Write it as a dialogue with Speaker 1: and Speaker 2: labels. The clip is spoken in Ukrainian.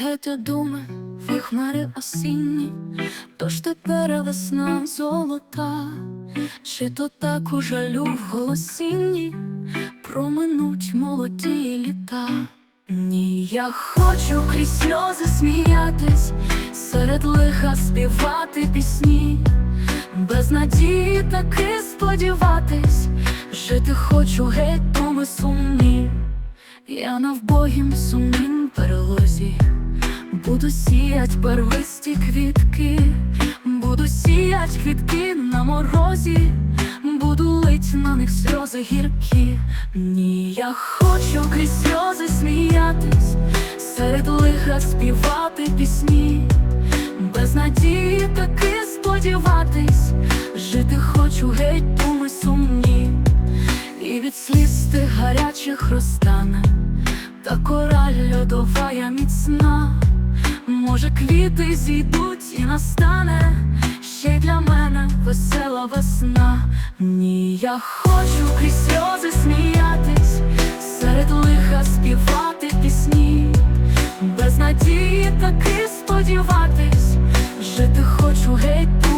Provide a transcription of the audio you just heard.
Speaker 1: Летять думи в хмари осінні, тож тепер весна золота, чи то так у жалю в голосінні? Проминуть молоді літа. Ні, я хочу крізь сльози сміятись, серед лиха співати пісні, без надії таки сподіватись, жити хочу геть думи сумні. Я на вбогім сумнім перелозі Буду сіять первисті квітки, буду сіять квітки на морозі, буду лить на них сльози гіркі. Ні, я хочу крізь сльози сміятись, серед лиха співати пісні, без надії таки сподіватись, жити хочу геть думи сумні, і від сліз тих гарячих розтане. Та кора льодова я міцна, Може, квіти зійдуть і настане ще й для мене весела весна. Ні, я хочу крізь сльози сміятись, серед лиха співати пісні, без надії таки сподіватись, жити хочу геть.